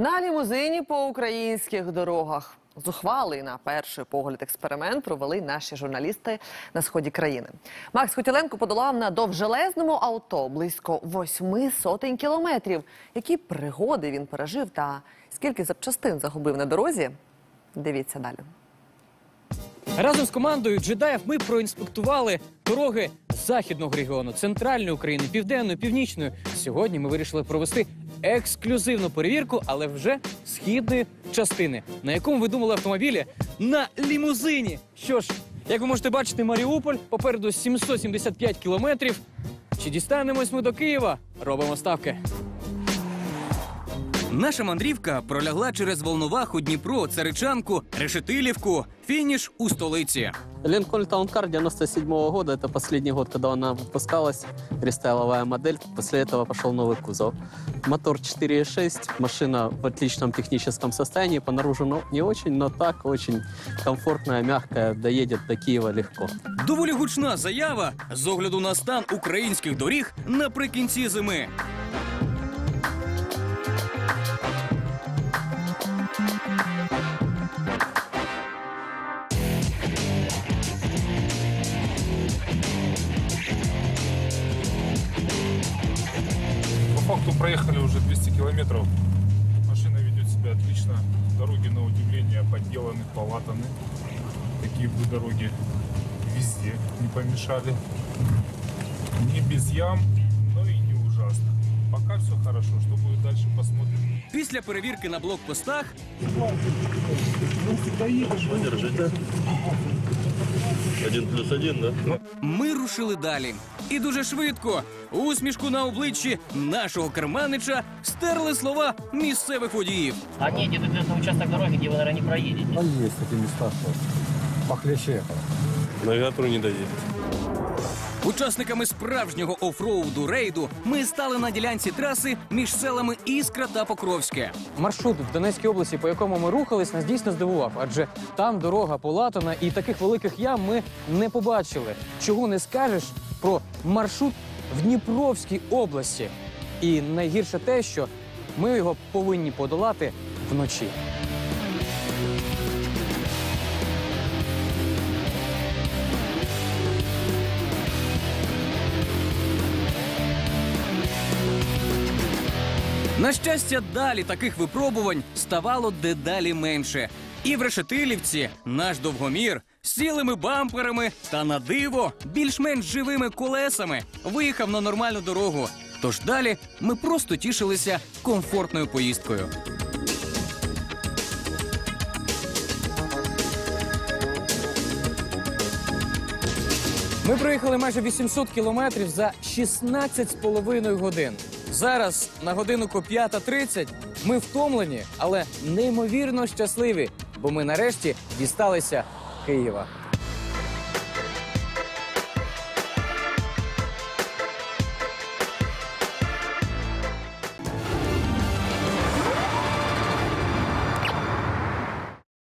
На лімузині по українських дорогах. Зухвалий на перший погляд експеримент провели наші журналісти на сході країни. Макс Хотіленко подолав на довжелезному авто близько восьми сотень кілометрів. Які пригоди він пережив та скільки запчастин загубив на дорозі? Дивіться далі. Разом з командою джедаїв ми проінспектували дороги західного регіону, центральної України, південної, північної. Сьогодні ми вирішили провести ексклюзивну перевірку, але вже східної частини. На якому ви думали автомобілі? На лімузині. Що ж, як ви можете бачити, Маріуполь попереду 775 кілометрів. Чи дістанемось ми до Києва? Робимо ставки. Наша мандрівка пролягла через Волноваху, Дніпро, Царичанку, Решетилівку, фініш у столиці. Lincoln Town Car 97 года, это последний год, когда она выпускалась, рестайловая модель. После этого пошел новый кузов. Мотор 4.6, машина в отличном техническом состоянии, по наружу ну, не очень, но так очень комфортная, мягкая, доедет до Киева легко. Доволі гучна заява з огляду на стан українських доріг наприкінці зими. Факту проехали уже 200 километров. Машина ведет себя отлично. Дороги, на удивление, подделаны, полатаны. Такие бы дороги везде не помешали. Не без ям, но и не ужасно. Пока все хорошо. Что будет дальше, посмотрим. Після перевірки на блокпостах Один плюс один, да? ми рушили далі. І дуже швидко усмішку на обличчі нашого керманича стерли слова місцевих водіїв. А нет, это, это участок дороги, где вы, наверное, не проедете. Там есть такие места, что похлеще этого. На ветру не доедет. Учасниками справжнього офроуду рейду ми стали на ділянці траси між селами Іскра та Покровське. Маршрут в Донецькій області, по якому ми рухались, нас дійсно здивував, адже там дорога полатана і таких великих ям ми не побачили. Чого не скажеш про маршрут в Дніпровській області? І найгірше те, що ми його повинні подолати вночі. На щастя, далі таких випробувань ставало дедалі менше. І в Решетилівці наш довгомір з цілими бамперами та на диво більш-менш живими колесами виїхав на нормальну дорогу. Тож далі ми просто тішилися комфортною поїздкою. Ми проїхали майже 800 кілометрів за 16,5 годин. Зараз на годиннику 5.30 ми втомлені, але неймовірно щасливі, бо ми нарешті дісталися Києва.